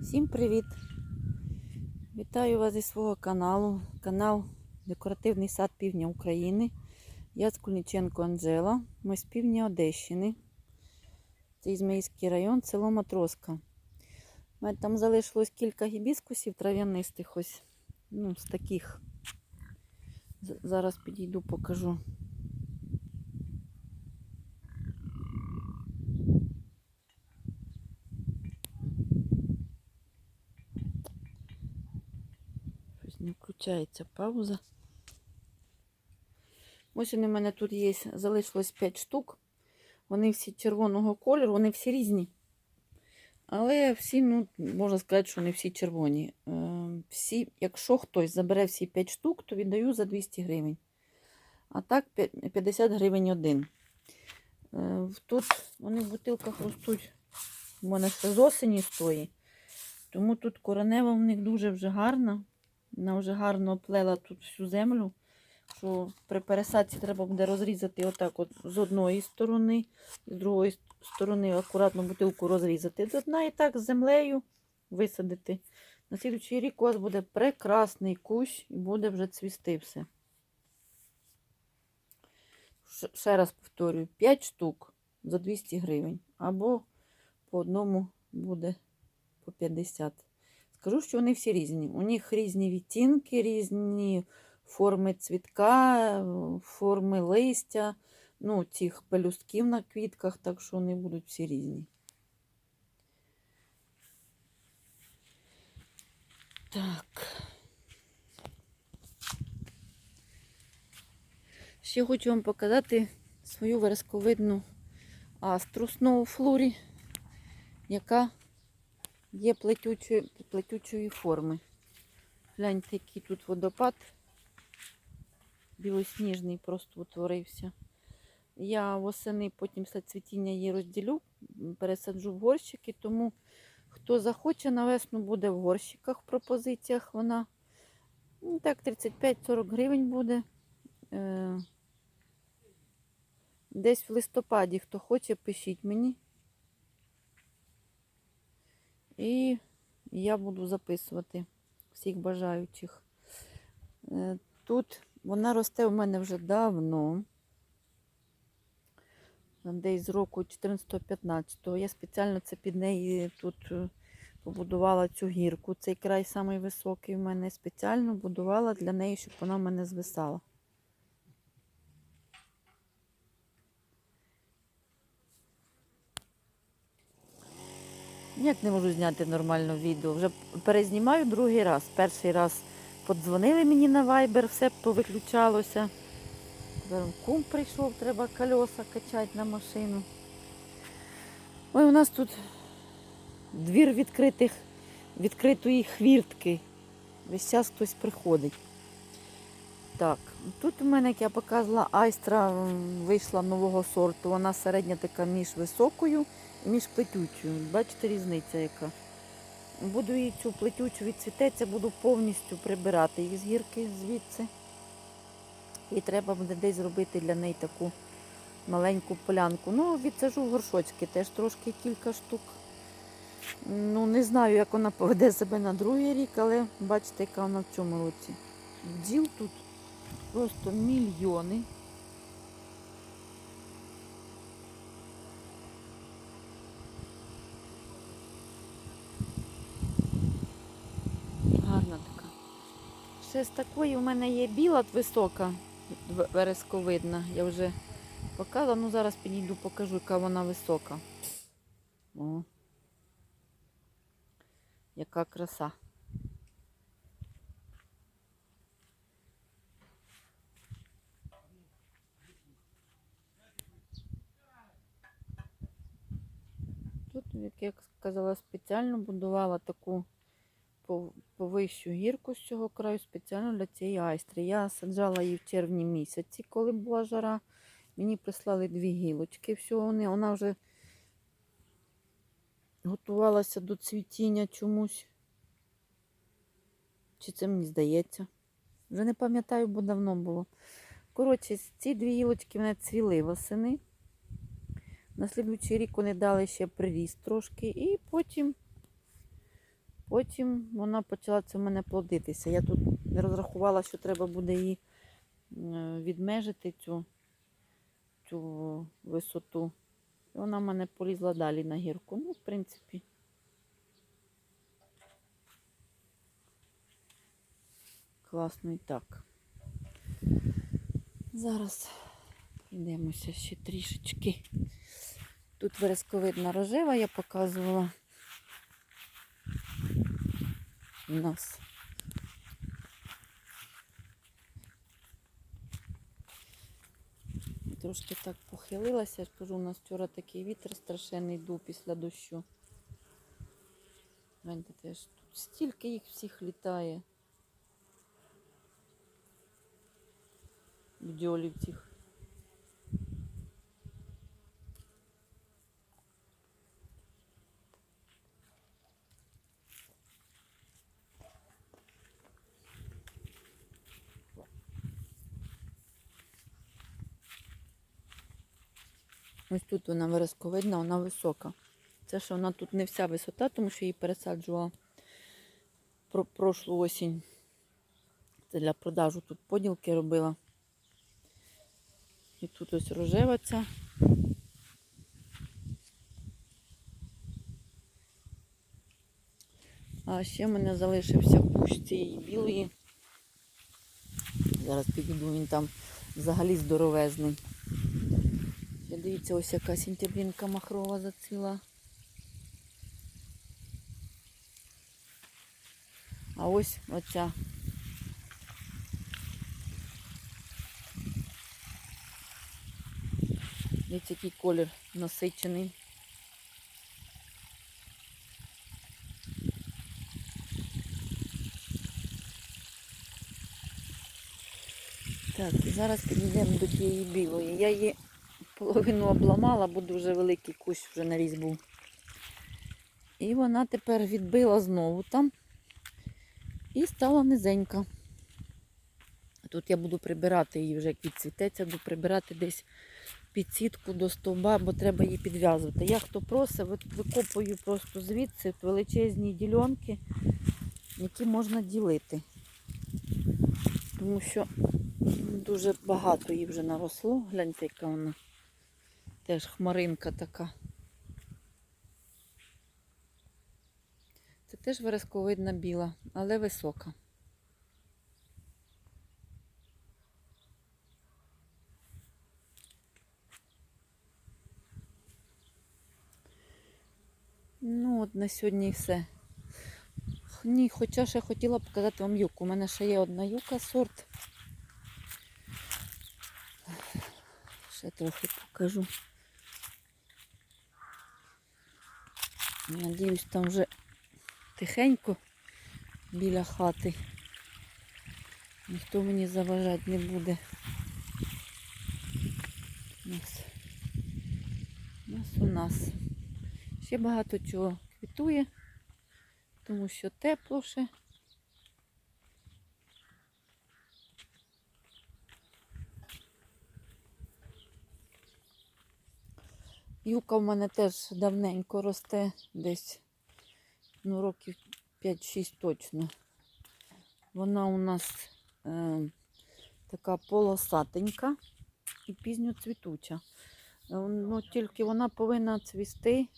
Всім привіт! Вітаю вас зі свого каналу. Канал Декоративний сад Півдня України. Я Скульниченко Анжела. Ми з півдня Одещини. Це Ізмаїльський район, село Матроска. У мене там залишилось кілька гібіскусів трав'янистих ось. Ну, з таких. Зараз підійду, покажу. Включається пауза. Ось вони в мене тут є, залишилось 5 штук. Вони всі червоного кольору, вони всі різні. Але всі, ну, можна сказати, що не всі червоні. Е, всі, якщо хтось забере всі 5 штук, то віддаю за 200 гривень. А так 50 гривень один. Е, Тут вони в бутилках ростуть. У мене ще з осені стоїть. Тому тут коренева в них дуже вже гарна. Вона вже гарно оплела тут всю землю. Що при пересадці треба буде розрізати отак от з одної сторони, з другої сторони акуратно бутилку розрізати до дна і так з землею висадити. На слідуючий рік у вас буде прекрасний кущ і буде вже цвісти все. Ще раз повторюю, 5 штук за 200 гривень. Або по одному буде по 50. Скажу, що вони всі різні. У них різні відтінки, різні форми цвітка, форми листя, ну, цих пелюстків на квітках, так що вони будуть всі різні. Так. Ще хочу вам показати свою вересковидну астру Flurry, яка є плетючої, плетючої форми. Гляньте, який тут водопад білосніжний просто утворився. Я восени потім після цвітіння її розділю, пересаджу в горщики, тому хто захоче на весну буде в горщиках в пропозиціях. Вона ну, так 35-40 гривень буде. Е, Десь в листопаді, хто хоче, пишіть мені. І я буду записувати всіх бажаючих. Е, Тут вона росте у мене вже давно. Десь з року 14-15. Я спеціально це під неї тут е, побудувала цю гірку. Цей край самий високий в мене. Спеціально будувала для неї, щоб вона в мене звисала. Ніяк не можу зняти нормально відео. Вже перезнімаю другий раз. Перший раз подзвонили мені на Viber, все повиключалося. Зараз кум прийшов, треба колеса качати на машину. Ой, у нас тут двір відкритих, відкритої хвіртки. Весь час хтось приходить. Так, тут у мене, як я показувала, айстра вийшла нового сорту. Вона середня така між високою між плетючою. Бачите, різниця яка. Буду її цю плетючу відцвітеться, буду повністю прибирати її з гірки звідси. І треба буде десь зробити для неї таку маленьку полянку. Ну, відсажу горшочки, теж трошки кілька штук. Ну, не знаю, як вона поведе себе на другий рік, але бачите, яка вона в цьому році. Бджіл тут просто мільйони. Гарна така. Ще з такої в мене є біла висока, вересковидна. Я вже показала, ну зараз підійду, покажу, яка вона висока. О. Яка краса. Тут, як я сказала, спеціально будувала таку повищу гірку з цього краю спеціально для цієї айстри. Я саджала її в червні місяці, коли була жара. Мені прислали дві гілочки. Всього вони, вона вже готувалася до цвітіння чомусь. Чи це мені здається? Вже не пам'ятаю, бо давно було. Коротше, ці дві гілочки мене цвіли восени. На слідуючий рік вони дали ще приріст трошки, і потім потім вона почала це в мене плодитися. Я тут не розрахувала, що треба буде її е, відмежити цю, цю висоту. І вона в мене полізла далі на гірку. Ну, в принципі. Класно і так. Зараз пройдемося ще трішечки. Тут вересковидна рожева я показувала. У. Трошки так похилилася, я ж кажу, у нас вчора такий вітер страшенний дув після дощу. Гляньте теж тут стільки їх всіх літає. Бдьолів цих. Ось тут вона виразковидна, вона висока. Це що вона тут не вся висота, тому що її пересаджувала про прошлу осінь. Це для продажу тут поділки робила. І тут ось рожева ця. А ще в мене залишився кущ цієї білої. Зараз підійду, він там взагалі здоровезний. Дивіться, ось якась інтервінка махрова заціла. А ось оця. Дивіться, який колір насичений. Так, зараз підійдемо до тієї білої. Я її половину обламала, бо дуже великий кущ вже наріз був. І вона тепер відбила знову там і стала низенька. Тут я буду прибирати її вже, як відцвітеться, буду прибирати десь під сітку до стовба, бо треба її підв'язувати. Я хто просить, от викопую просто звідси величезні ділянки, які можна ділити. Тому що дуже багато її вже наросло. Гляньте, яка вона теж хмаринка така. Це теж вересковидна біла, але висока. Ну, от на сьогодні і все. Ні, хоча ще хотіла показати вам юку. У мене ще є одна юка сорт. Ще трохи покажу. Надіюсь, там вже тихенько біля хати. Ніхто мені заважати не буде. У нас, у нас у нас. Ще багато чого квітує, тому що тепло ще. Юка в мене теж давненько росте, десь ну, років 5-6 точно. Вона у нас е, така полосатенька і пізньоцвітуча. Е, Ну, тільки вона повинна цвісти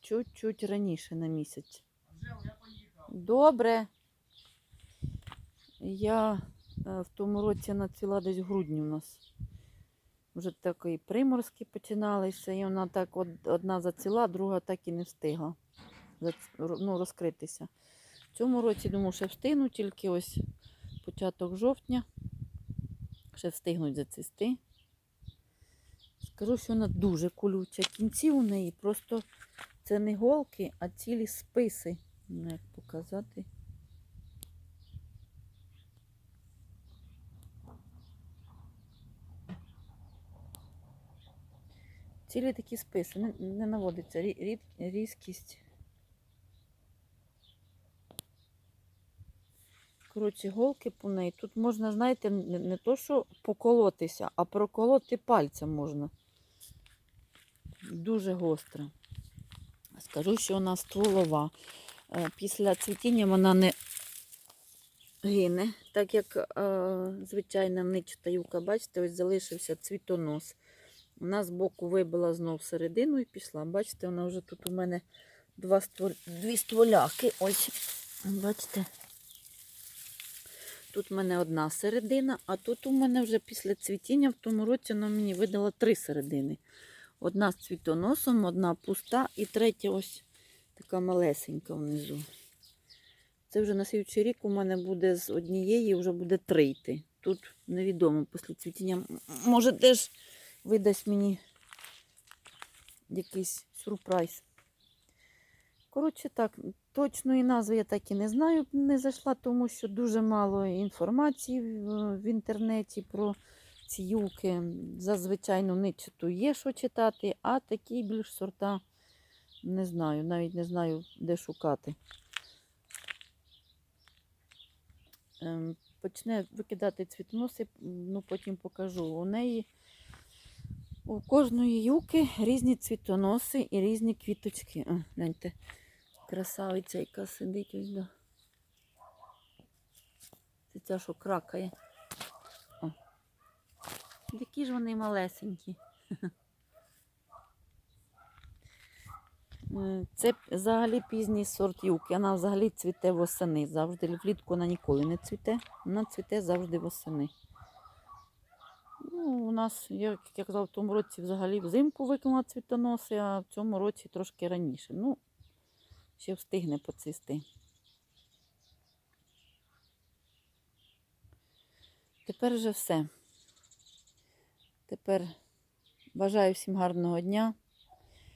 чуть-чуть раніше на місяць. Добре. Я е, в тому році нацвіла десь в грудні у нас. Вже такі приморські починалися, і вона так од- одна заціла, друга так і не встигла ну, розкритися. В цьому році, думаю, ще встигну, тільки ось початок жовтня. Ще встигнуть зацвісти. Скажу, що вона дуже колюча. Кінці у неї просто це не голки, а цілі списи. Ну, як показати. Цілі такі списи, не, не наводиться рі- рід, різкість. Коротше, голки по неї. Тут можна, знаєте, не, не то, що поколотися, а проколоти пальцем можна. Дуже гостра. Скажу, що вона стволова. е, після цвітіння вона не гине, так як е, звичайна ничата юка, бачите, ось залишився цвітонос. Вона з боку вибила знов середину і пішла. Бачите, вона вже тут у мене два ствол... дві стволяки. Ось, бачите. Тут у мене одна середина, а тут у мене вже після цвітіння в тому році вона мені видала три середини. Одна з цвітоносом, одна пуста і третя ось така малесенька внизу. Це вже на слідчий рік у мене буде з однієї, вже буде три йти. Тут невідомо після цвітіння. Може теж видасть мені якийсь сюрприз. Коротше так, точної назви я так і не знаю, не зайшла, тому що дуже мало інформації в, інтернеті про ці юки. Зазвичай ну, ничату є що читати, а такі більш сорта не знаю, навіть не знаю, де шукати. Ем, почне викидати цвітоноси, ну потім покажу. У неї у кожної юки різні цвітоноси і різні квіточки. О, гляньте, красавиця, яка сидить ось до. Це ця, що кракає. О. Які ж вони малесенькі. Е, Це взагалі пізній сорт юки. Вона взагалі цвіте восени. Завжди влітку вона ніколи не цвіте. Вона цвіте завжди восени. Ну, у нас, як я казав, в тому році взагалі взимку викинула цвітоноси, а в цьому році трошки раніше. Ну, ще встигне поцвісти. Тепер вже все. Тепер бажаю всім гарного дня.